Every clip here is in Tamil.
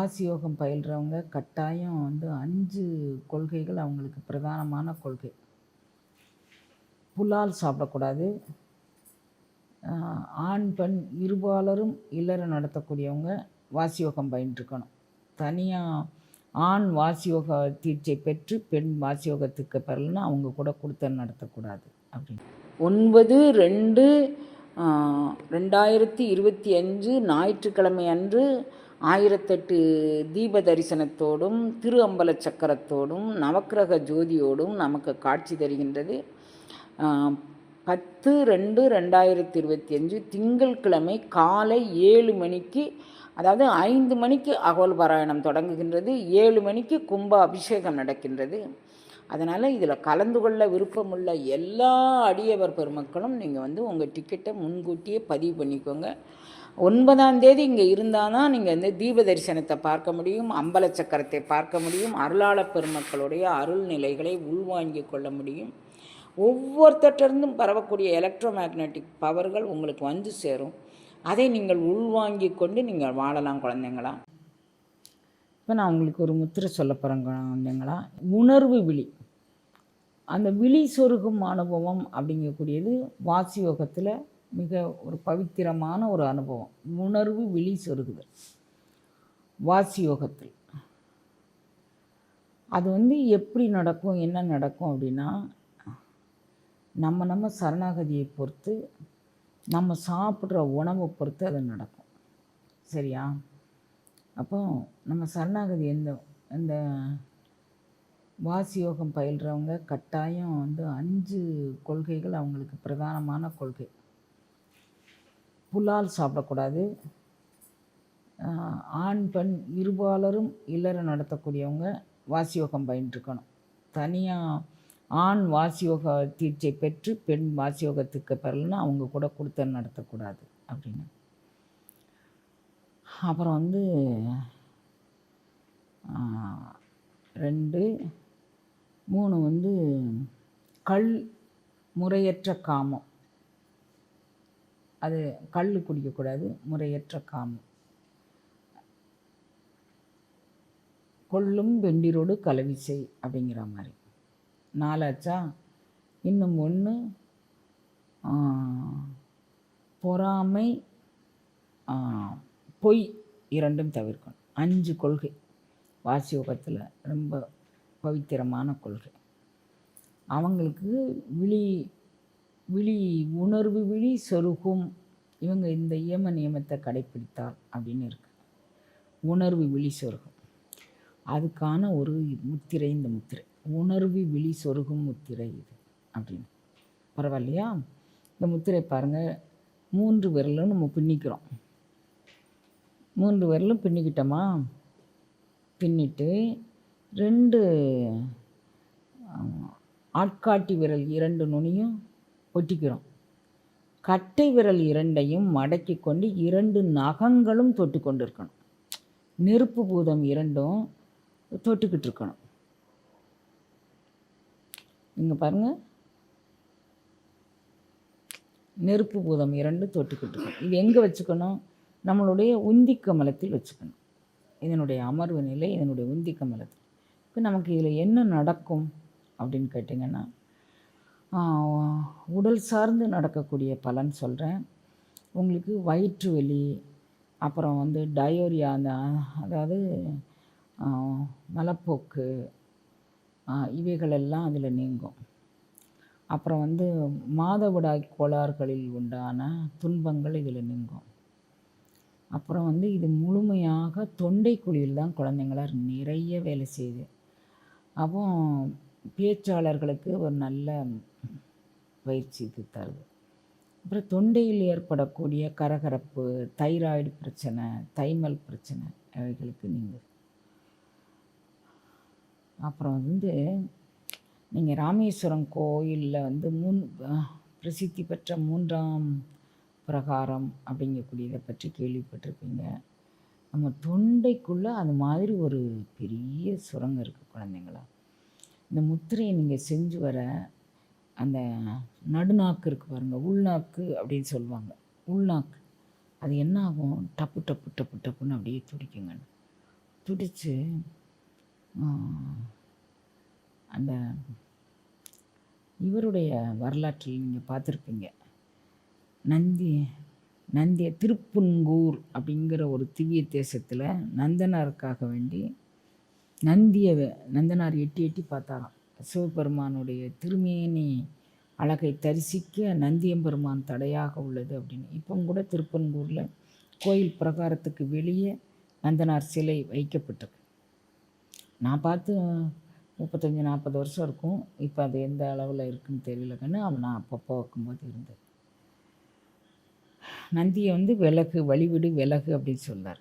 ராசி யோகம் பயில்றவங்க கட்டாயம் வந்து அஞ்சு கொள்கைகள் அவங்களுக்கு பிரதானமான கொள்கை. புலால் சாப்பிடக்கூடாது. ஆண் பெண் இருபாலரும் இல்லறம் நடத்தக்கூடியவங்க வாசியோகம் பயின்றுக்கணும் தனியாக ஆண் வாசியோக தீட்சை பெற்று பெண் வாசியோகத்துக்கு பெறலன்னா அவங்க கூட கொடுத்த நடத்தக்கூடாது அப்படின்னு. ஒன்பது ரெண்டு ரெண்டாயிரத்தி இருபத்தி அஞ்சு ஞாயிற்றுக்கிழமை அன்று ஆயிரத்தெட்டு தீப தரிசனத்தோடும் திரு அம்பல சக்கரத்தோடும் நவக்கிரக ஜோதியோடும் நமக்கு காட்சி தருகின்றது. பத்து ரெண்டு ரெண்டாயிரத்தி இருபத்தி அஞ்சு திங்கட்கிழமை காலை ஏழு மணிக்கு அதாவது ஐந்து மணிக்கு அகோல் பாராயணம் தொடங்குகின்றது. ஏழு மணிக்கு கும்ப அபிஷேகம் நடக்கின்றது. அதனால் இதில் கலந்து கொள்ள விருப்பமுள்ள எல்லா அடியவர் பெருமக்களும் நீங்கள் வந்து உங்கள் டிக்கெட்டை முன்கூட்டியே பதிவு பண்ணிக்கோங்க. ஒன்பதாம் தேதி இங்கே இருந்தால் தான் நீங்கள் வந்து தீப தரிசனத்தை பார்க்க முடியும் அம்பல சக்கரத்தை பார்க்க முடியும் அருளாளப் பெருமக்களுடைய அருள் நிலைகளை உள்வாங்கி கொள்ள முடியும். ஒவ்வொருத்தட்டிருந்தும் பரவக்கூடிய எலக்ட்ரோ மேக்னட்டிக் பவர்கள் உங்களுக்கு வந்து சேரும். அதை நீங்கள் உள்வாங்கி கொண்டு நீங்கள் வாழலாம் குழந்தைங்களாம் இப்போ நான் உங்களுக்கு ஒரு முத்திரை சொல்ல போகிறேங்க குழந்தைங்களா. உணர்வு விழி. அந்த விழி சொருகும் அனுபவம் அப்படிங்கக்கூடியது வாசி யோகத்தில் மிக ஒரு பவித்திரமான ஒரு அனுபவம். உணர்வு விழி சொருகுதல். வாசி யோகத்தில் அது வந்து எப்படி நடக்கும் என்ன நடக்கும் அப்படின்னா நம்ம நம்ம சரணாகதியை பொறுத்து நம்ம சாப்பிட்ற உணவை பொறுத்து அது நடக்கும். சரியா? அப்போ நம்ம சரணாகதி எந்த இந்த வாசி யோகம் பயில்றவங்க கட்டாயம் வந்து அஞ்சு கொள்கைகள் அவங்களுக்கு பிரதானமான கொள்கை. புலால் சாப்பிடக்கூடாது. ஆண் பெண் இருபாலரும் இல்லற நடத்தக்கூடியவங்க வாசியோகம் பயின்றுக்கணும் தனியாக ஆண் வாசியோக தீட்சை பெற்று பெண் வாசியோகத்துக்கு பெறலன்னா அவங்க கூட கொடுத்த நடத்தக்கூடாது அப்படின்னு. அப்புறம் வந்து ரெண்டு மூணு வந்து கல் முறையற்ற காமம். அது கல் குடிக்கக்கூடாது முறையற்ற காமம். கொள்ளும் வெண்டிரோடு கலவிசை அப்படிங்கிற மாதிரி. நாலாச்சா? இன்னும் ஒன்று பொறாமை பொய் இரண்டும் தவிர்க்கணும். அஞ்சு கொள்கை. வாசியோகத்தில் ரொம்ப பவித்திரமான கொள்கை. அவங்களுக்கு விழி விழி உணர்வு விழி சொருகும். இவங்க இந்த இயம நியமத்தை கடைப்பிடித்தால் அப்படின்னு இருக்கு. உணர்வு விழி சொருகும். அதுக்கான ஒரு முத்திரை இந்த முத்திரை. உணர்வு விழி சொருகும் முத்திரை இது அப்படின்னு. பரவாயில்லையா? இந்த முத்திரை பாருங்கள் மூன்று விரலும் நம்ம பின்னிக்கிறோம். மூன்று விரலும் பின்னிக்கிட்டோமா? பின்னிட்டு ரெண்டு ஆட்காட்டி விரல் இரண்டு நுனியும் ஒட்டிக்கிறோம். கட்டை விரல் இரண்டையும் மடக்கி கொண்டு இரண்டு நகங்களும் தொட்டு கொண்டு இருக்கணும் நெருப்பு பூதம் இரண்டும் தொட்டுக்கிட்டு இருக்கணும். இங்கே பாருங்க. நெருப்பு பூதம் இரண்டு தொட்டுக்கிட்டு இருக்கணும். இது எங்கே வச்சுக்கணும்? நம்மளுடைய உந்தி கமலத்தில் வச்சுக்கணும். இதனுடைய அமர்வு நிலை இதனுடைய உந்தி கமலத்தில் இப்போ நமக்கு இதில் என்ன நடக்கும் அப்படின்னு கேட்டிங்கன்னா உடல் சார்ந்து நடக்கக்கூடிய பலன் சொல்கிறேன் உங்களுக்கு வயிற்று வலி அப்புறம் வந்து டயோரியா அந்த அதாவது மலப்போக்கு இவைகளெல்லாம் அதில் நீங்கும். அப்புறம் வந்து மாதவிடாய் கோளாறுகளில் உண்டான துன்பங்கள் இதில் நீங்கும். அப்புறம் வந்து இது முழுமையாக தொண்டை குழியில் தான் குழந்தைங்களா நிறைய வேலை செய்யுது அப்போ பேச்சாளர்களுக்கு ஒரு நல்ல பயிற்சி இது தருது. அப்புறம் தொண்டையில் ஏற்படக்கூடிய கரகரப்பு தைராய்டு பிரச்சனை தைமல் பிரச்சனை அவைகளுக்கு நீங்கள் அப்புறம் வந்து நீங்கள் ராமேஸ்வரம் கோயிலில் வந்து மூன் பிரசித்தி பெற்ற மூன்றாம் பிரகாரம் அப்படிங்கக்கூடியதை பற்றி கேள்விப்பட்டிருப்பீங்க. நம்ம தொண்டைக்குள்ளே அது மாதிரி ஒரு பெரிய சுரங்கம் இருக்குது குழந்தைங்களா. இந்த முத்திரையை நீங்கள் செஞ்சு வர அந்த நடுநாக்கு இருக்குது பாருங்கள் உள்நாக்கு அப்படின்னு சொல்லுவாங்க. உள்நாக்கு. அது என்ன ஆகும்? டப்பு டப்பு டப்பு டப்புன்னு அப்படியே துடிக்குங்க. துடித்து அந்த இவருடைய வரலாற்றில் நீங்கள் பார்த்துருப்பீங்க. நந்தி நந்திய திருப்புன்கூர் அப்படிங்கிற ஒரு திவ்ய தேசத்தில் நந்தனாருக்காக வேண்டி நந்தியை நந்தனார் எட்டி எட்டி பார்த்தாராம். சிவபெருமானுடைய திருமேனி அழகை தரிசிக்க நந்தியம்பெருமான் தடையாக உள்ளது அப்படின்னு. இப்போ கூட திருப்பன்கூரில் கோயில் பிரகாரத்துக்கு வெளியே நந்தனார் சிலை வைக்கப்பட்டிருக்கு. நான் பார்த்து முப்பத்தஞ்சு நாற்பது வருஷம் இருக்கும். இப்போ அது எந்த அளவில் இருக்குன்னு தெரியல கண்ணு அவன் நான் அப்பப்போ வைக்கும்போது இருந்தது. நந்தியை வந்து விலகு வழிவிடு விலகு அப்படின்னு சொல்றார்.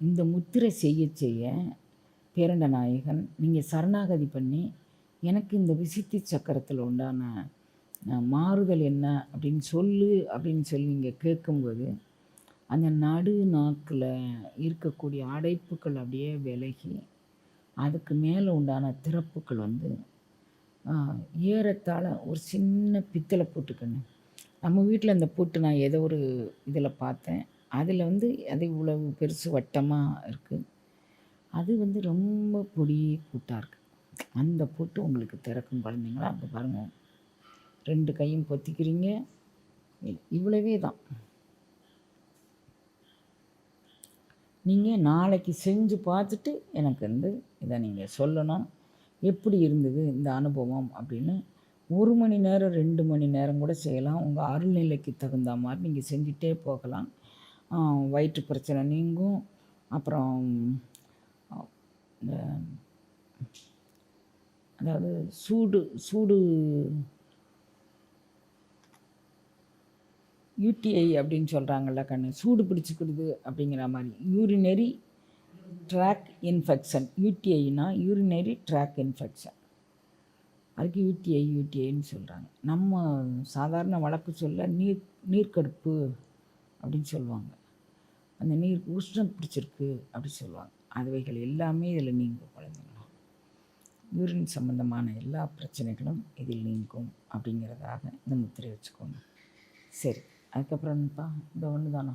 இந்த முத்திரை செய்ய செய்ய பேரண்ட நாயகன் நீங்கள் சரணாகதி பண்ணி எனக்கு இந்த விசித்தி சக்கரத்தில் உண்டான மாறுதல் என்ன அப்படின்னு சொல்லு அப்படின்னு சொல்லி நீங்கள் கேட்கும்போது அந்த நடு நாக்கில் இருக்கக்கூடிய அடைப்புகள் அப்படியே விலகி அதுக்கு மேலே உண்டான திறப்புகள் வந்து ஏறத்தாழ ஒரு சின்ன பித்தளை போட்டுக்கணும் நம்ம வீட்டில் அந்த பூட்டு நான் ஏதோ ஒரு இதில் பார்த்தேன். அதில் வந்து அது இவ்வளவு பெருசு வட்டமாக இருக்குது அது வந்து ரொம்ப பொடி பூட்டாக இருக்குது அந்த பூட்டு உங்களுக்கு திறக்கும் குழந்தைங்களா? அங்கே பாருங்கள் ரெண்டு கையும் பொத்திக்கிறீங்க. இவ்வளவே தான். நீங்கள் நாளைக்கு செஞ்சு பார்த்துட்டு எனக்கு வந்து இதை நீங்கள் சொல்லணும். எப்படி இருந்தது இந்த அனுபவம் அப்படின்னு ஒரு மணி நேரம் ரெண்டு மணி நேரம் கூட செய்யலாம். உங்கள் அருள்நிலைக்கு தகுந்த மாதிரி நீங்கள் செஞ்சுட்டே போகலாம். வயிற்று பிரச்சனை நீங்கும். அப்புறம் இந்த அதாவது சூடு சூடு யூடிஐ அப்படின்னு சொல்கிறாங்கல்ல கண்ணு சூடு பிடிச்சிக்கிடுது அப்படிங்கிற மாதிரி. Urinary tract infection. யூடிஐனா urinary tract infection. அதுக்கு யூடிஐ யூடிஐன்னு சொல்கிறாங்க நம்ம சாதாரண வழக்கு சொல்ல நீர் நீர்க்கடுப்பு அப்படின்னு சொல்லுவாங்க. அந்த நீர் உஷ்ணம் பிடிச்சிருக்கு அப்படி சொல்லுவாங்க. அதுவைகள் எல்லாமே இதில் நீங்கும் குழந்தைங்களா யூரின் சம்பந்தமான எல்லா பிரச்சனைகளும் இதில் நீங்கும் அப்படிங்கிறதாக இந்த முத்திரை வச்சுக்கோங்க. சரி அதுக்கப்புறம் என்னப்பா இந்த ஒன்று தானா